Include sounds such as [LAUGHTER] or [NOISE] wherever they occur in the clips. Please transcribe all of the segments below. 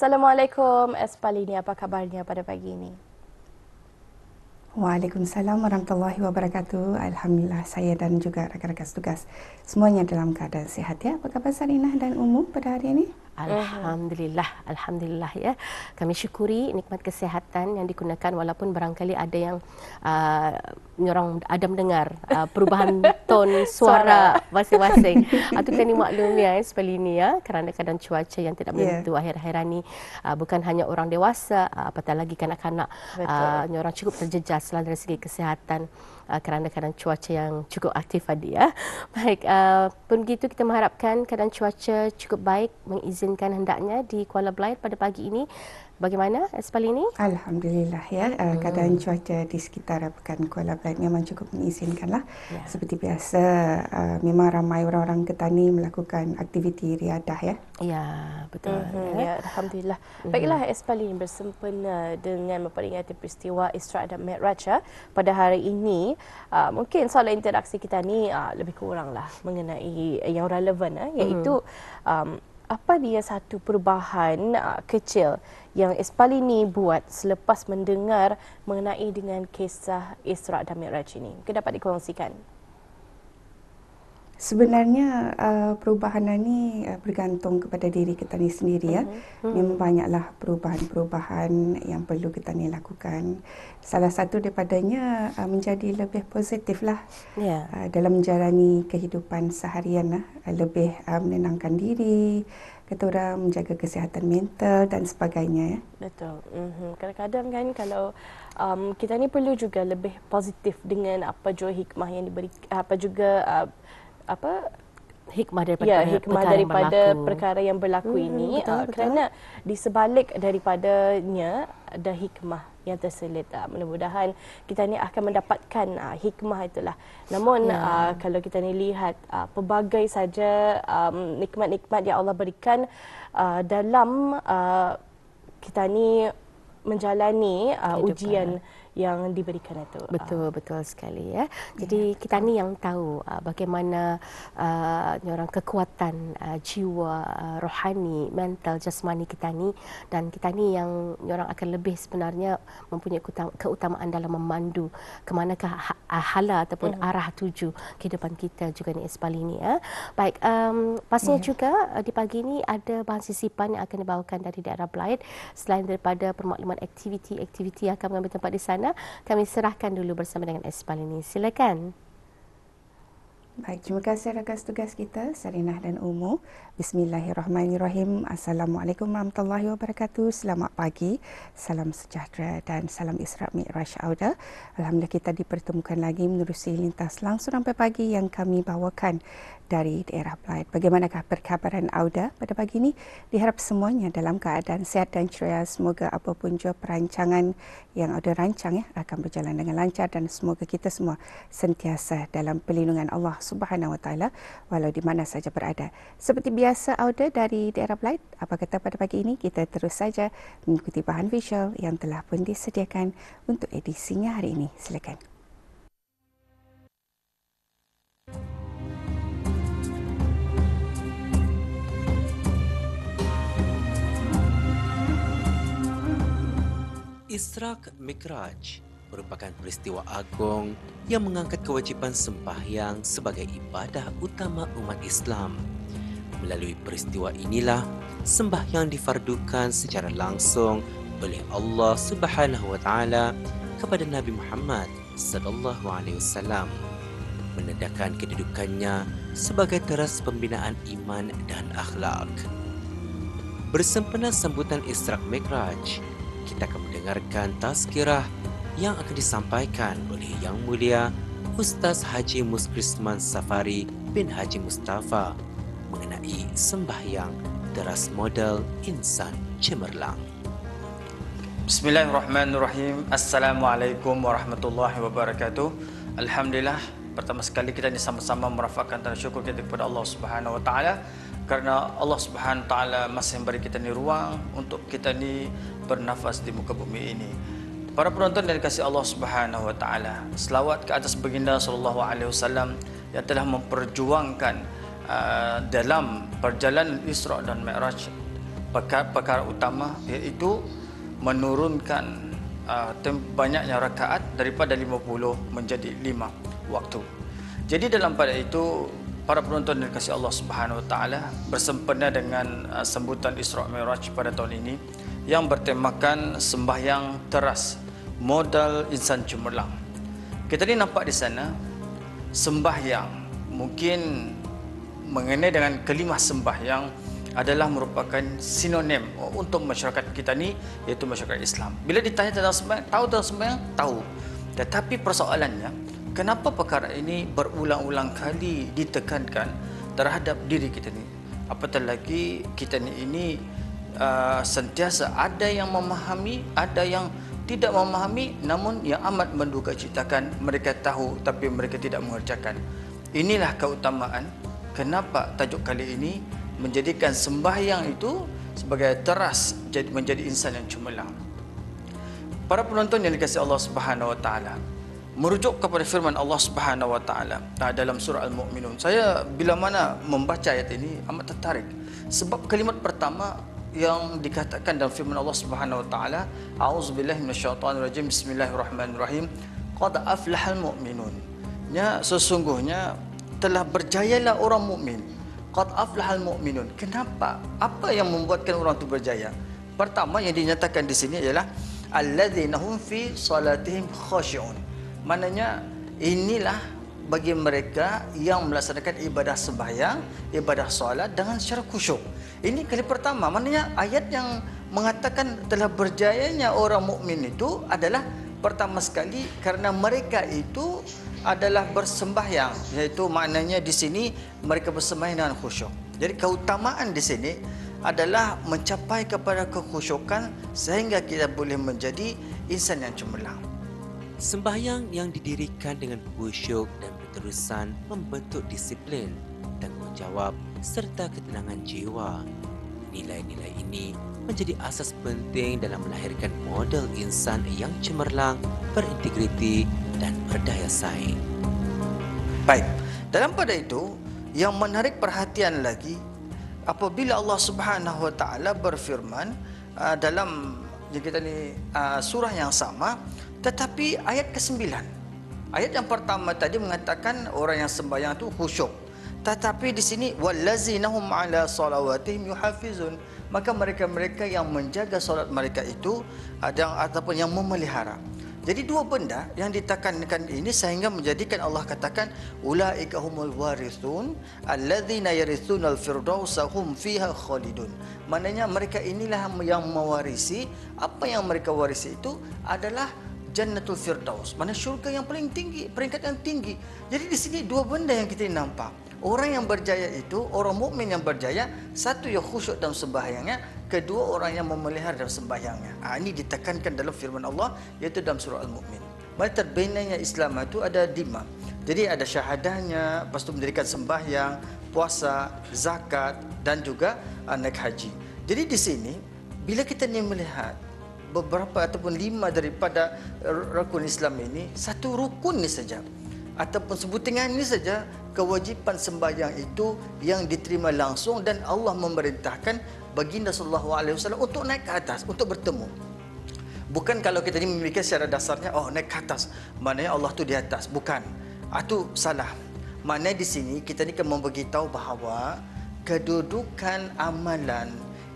Assalamualaikum Espalini, apa kabarnya pada pagi ini? Waalaikumsalam warahmatullahi wabarakatuh. Alhamdulillah saya dan juga rakan-rakan tugas semuanya dalam keadaan sihat ya. Apa khabar Sarinah dan Umu pada hari ini? Alhamdulillah, alhamdulillah ya. Kami syukuri nikmat kesihatan yang digunakan walaupun barangkali ada yang uh, orang ada mendengar uh, perubahan [LAUGHS] ton suara masing-masing. [LAUGHS] Atau kena maklum ya sekali ini ya kerana keadaan cuaca yang tidak ya. menentu yeah. akhir-akhir ini uh, bukan hanya orang dewasa uh, apatah lagi kanak-kanak uh, orang cukup terjejas dari segi kesihatan uh, kerana keadaan cuaca yang cukup aktif tadi ya. Baik, uh, pun begitu kita mengharapkan keadaan cuaca cukup baik mengizinkan hendaknya di Kuala Belait pada pagi ini Bagaimana Espal ini? Alhamdulillah ya uh, keadaan cuaca di sekitar Pekan Kuala Belait memang cukup mengizinkan lah. Ya. Seperti biasa uh, memang ramai orang-orang ketani melakukan aktiviti riadah ya. Ya betul. Mm-hmm. Ya. ya Alhamdulillah. Mm-hmm. Baiklah Espal ini bersempena dengan memperingati peristiwa Isra' dan Mi'raj ya, pada hari ini. Uh, mungkin soal interaksi kita ni uh, lebih kurang lah mengenai yang relevan uh, iaitu mm-hmm. um, apa dia satu perubahan uh, kecil yang Espalini buat selepas mendengar mengenai dengan kisah Isra dan Mi'raj ini? Mungkin dapat dikongsikan. Sebenarnya uh, perubahan ini uh, bergantung kepada diri kita ni sendiri ya. Uh-huh. Memang banyaklah perubahan-perubahan yang perlu kita ni lakukan. Salah satu daripadanya uh, menjadi lebih positif lah yeah. uh, dalam menjalani kehidupan seharian lah. Uh, lebih uh, menenangkan diri, kata orang menjaga kesihatan mental dan sebagainya ya. Betul. Uh-huh. Kadang-kadang kan kalau um, kita ni perlu juga lebih positif dengan apa jua hikmah yang diberi apa juga uh, apa hikmah daripada ya, hikmah perkara daripada yang perkara yang berlaku hmm, ini betul, uh, betul. kerana di sebalik daripadanya ada hikmah yang terselit uh, mudah-mudahan kita ni akan mendapatkan uh, hikmah itulah namun ya. uh, kalau kita ni lihat uh, pelbagai saja um, nikmat-nikmat yang Allah berikan uh, dalam uh, kita ni menjalani uh, ujian yang diberikan itu. Betul uh. betul sekali ya. Jadi ya, kita ni yang tahu uh, bagaimana uh, orang kekuatan uh, jiwa uh, rohani, mental, jasmani kita ni dan kita ni yang orang akan lebih sebenarnya mempunyai keutamaan dalam memandu ke manakah ha-, hala ataupun uh arah tuju kehidupan kita juga ni Espal ini ya. Baik um, pastinya yeah. juga uh, di pagi ini ada bahan sisipan yang akan dibawakan dari daerah Blythe selain daripada permakluman aktiviti-aktiviti yang akan mengambil tempat di sana. Kami serahkan dulu bersama dengan Espal ini. Silakan. Baik, terima kasih rakan tugas kita, Sarinah dan Umu. Bismillahirrahmanirrahim. Assalamualaikum warahmatullahi wabarakatuh. Selamat pagi, salam sejahtera dan salam Isra' Mi'raj Auda. Alhamdulillah kita dipertemukan lagi menerusi lintas langsung sampai pagi yang kami bawakan dari daerah Blythe. Bagaimanakah perkabaran Auda pada pagi ini? Diharap semuanya dalam keadaan sehat dan ceria. Semoga apapun jua perancangan yang Auda rancang ya, akan berjalan dengan lancar dan semoga kita semua sentiasa dalam perlindungan Allah Subhanahu Wa Taala walau di mana saja berada. Seperti biasa Auda dari daerah Blythe, apa kata pada pagi ini kita terus saja mengikuti bahan visual yang telah pun disediakan untuk edisinya hari ini. Silakan. Israk Mikraj merupakan peristiwa agung yang mengangkat kewajipan sembahyang sebagai ibadah utama umat Islam. Melalui peristiwa inilah sembahyang difardukan secara langsung oleh Allah Subhanahu wa taala kepada Nabi Muhammad sallallahu alaihi wasallam menandakan kedudukannya sebagai teras pembinaan iman dan akhlak. Bersempena sambutan Isra Mikraj, kita akan mendengarkan tazkirah yang akan disampaikan oleh Yang Mulia Ustaz Haji Muskrisman Safari bin Haji Mustafa mengenai sembahyang teras model insan cemerlang. Bismillahirrahmanirrahim. Assalamualaikum warahmatullahi wabarakatuh. Alhamdulillah, pertama sekali kita ini sama-sama merafakkan dan syukur kita kepada Allah Subhanahu wa taala kerana Allah Subhanahu wa taala masih memberi kita ni ruang untuk kita ni bernafas di muka bumi ini. Para penonton dari kasih Allah Subhanahu wa taala, selawat ke atas baginda sallallahu alaihi wasallam yang telah memperjuangkan uh, dalam perjalanan Isra dan Mi'raj perkara-perkara utama iaitu menurunkan uh, banyaknya rakaat daripada 50 menjadi 5 waktu. Jadi dalam pada itu para penonton dan kasih Allah Subhanahu Wa Taala bersempena dengan uh, sambutan Isra Mi'raj pada tahun ini yang bertemakan sembahyang teras modal insan cemerlang. Kita ni nampak di sana sembahyang mungkin mengenai dengan kelima sembahyang adalah merupakan sinonim untuk masyarakat kita ni iaitu masyarakat Islam. Bila ditanya tentang sembahyang, tahu tentang sembahyang? Tahu. Tetapi persoalannya, kenapa perkara ini berulang-ulang kali ditekankan terhadap diri kita ni? Apatah lagi kita ni ini uh, sentiasa ada yang memahami, ada yang tidak memahami namun yang amat menduga ciptakan mereka tahu tapi mereka tidak mengerjakan. Inilah keutamaan kenapa tajuk kali ini menjadikan sembahyang itu sebagai teras menjadi insan yang cemerlang. Para penonton yang dikasihi Allah Subhanahu wa taala, merujuk kepada firman Allah Subhanahu wa taala dalam surah Al-Mu'minun. Saya bila mana membaca ayat ini amat tertarik sebab kalimat pertama yang dikatakan dalam firman Allah Subhanahu wa taala, A'udzubillahi minasyaitonirrajim. Bismillahirrahmanirrahim. Qad aflahal mu'minun. Ya, sesungguhnya telah berjayalah orang mukmin qad aflahal mu'minun. Kenapa? Apa yang membuatkan orang itu berjaya? Pertama yang dinyatakan di sini adalah alladzina hum fi salatihim khashi'un. Maknanya inilah bagi mereka yang melaksanakan ibadah sembahyang, ibadah solat dengan secara khusyuk. Ini kali pertama, maknanya ayat yang mengatakan telah berjayanya orang mukmin itu adalah pertama sekali kerana mereka itu adalah bersembahyang iaitu maknanya di sini mereka bersembahyang dengan khusyuk. Jadi keutamaan di sini adalah mencapai kepada kekhusyukan sehingga kita boleh menjadi insan yang cemerlang. Sembahyang yang didirikan dengan khusyuk dan berterusan membentuk disiplin, tanggungjawab serta ketenangan jiwa. Nilai-nilai ini menjadi asas penting dalam melahirkan model insan yang cemerlang, berintegriti dan berdaya saing. Baik, dalam pada itu yang menarik perhatian lagi apabila Allah Subhanahu Wa Taala berfirman uh, dalam kita ni uh, surah yang sama tetapi ayat ke-9 ayat yang pertama tadi mengatakan orang yang sembahyang itu khusyuk. Tetapi di sini wallazinahum ala salawatihim yuhafizun. Maka mereka-mereka yang menjaga solat mereka itu ada ataupun yang memelihara. Jadi dua benda yang ditekankan ini sehingga menjadikan Allah katakan ulaika humul warithun alladzina yarithunal firdausa hum fiha khalidun. Maknanya mereka inilah yang mewarisi apa yang mereka warisi itu adalah Jannatul Firdaus. Mana syurga yang paling tinggi, peringkat yang tinggi. Jadi di sini dua benda yang kita nampak. Orang yang berjaya itu, orang mukmin yang berjaya, satu yang khusyuk dalam sembahyangnya, kedua orang yang memelihara dalam sembahyangnya. Ha, ini ditekankan dalam firman Allah, iaitu dalam surah Al-Mu'min. Maka terbinanya Islam itu ada lima. Jadi ada syahadahnya, lepas itu mendirikan sembahyang, puasa, zakat dan juga uh, naik haji. Jadi di sini, bila kita ni melihat beberapa ataupun lima daripada rukun Islam ini, satu rukun ni saja ataupun sebutingan ini saja kewajipan sembahyang itu yang diterima langsung dan Allah memerintahkan baginda sallallahu alaihi wasallam untuk naik ke atas untuk bertemu. Bukan kalau kita ini memikir secara dasarnya oh naik ke atas maknanya Allah tu di atas bukan. Itu ah, salah. Maknanya di sini kita ni kan memberitahu bahawa kedudukan amalan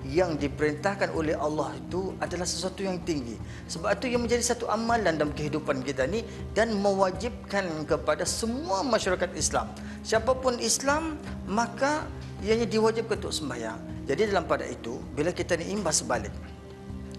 yang diperintahkan oleh Allah itu adalah sesuatu yang tinggi. Sebab itu ia menjadi satu amalan dalam kehidupan kita ni dan mewajibkan kepada semua masyarakat Islam. Siapapun Islam, maka ianya diwajibkan untuk sembahyang. Jadi dalam pada itu, bila kita ni imbas balik,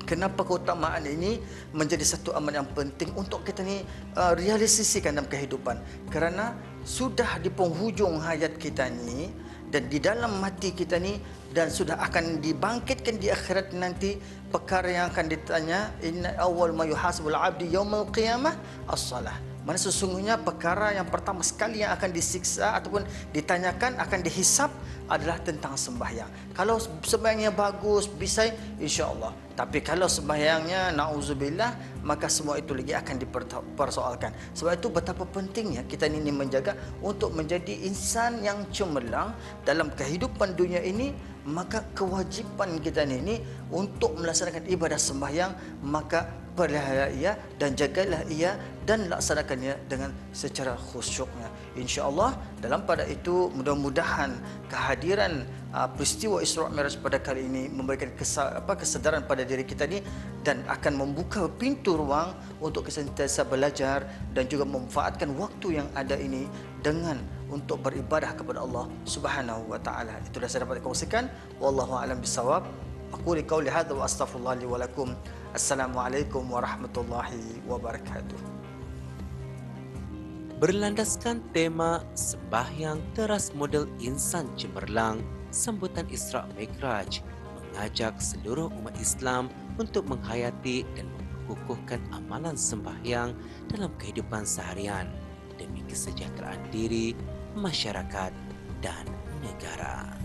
kenapa keutamaan ini menjadi satu amalan yang penting untuk kita ni uh, realisasikan dalam kehidupan? Kerana sudah di penghujung hayat kita ni dan di dalam mati kita ni dan sudah akan dibangkitkan di akhirat nanti perkara yang akan ditanya inna awwal ma yuhasabul abdi yaumil qiyamah as-salah mana sesungguhnya perkara yang pertama sekali yang akan disiksa ataupun ditanyakan akan dihisap adalah tentang sembahyang. Kalau sembahyangnya bagus, bisa insya-Allah. Tapi kalau sembahyangnya nauzubillah, maka semua itu lagi akan dipersoalkan. Sebab itu betapa pentingnya kita ini menjaga untuk menjadi insan yang cemerlang dalam kehidupan dunia ini maka kewajipan kita ni, ni untuk melaksanakan ibadah sembahyang maka pelihara ia dan jagalah ia dan laksanakannya dengan secara khusyuknya. Insya-Allah dalam pada itu mudah-mudahan kehadiran uh, peristiwa Isra Mi'raj pada kali ini memberikan kesa, apa kesedaran pada diri kita ni dan akan membuka pintu ruang untuk sentiasa belajar dan juga memanfaatkan waktu yang ada ini dengan untuk beribadah kepada Allah Subhanahu wa taala. Itu dah saya dapat kongsikan. Wallahu a'lam bisawab. Aku qauli hadza wa astaghfirullah li wa lakum. Assalamualaikum warahmatullahi wabarakatuh. Berlandaskan tema sembahyang teras model insan cemerlang, sambutan Isra Mikraj mengajak seluruh umat Islam untuk menghayati dan mengukuhkan amalan sembahyang dalam kehidupan seharian demi kesejahteraan diri, masyarakat dan negara.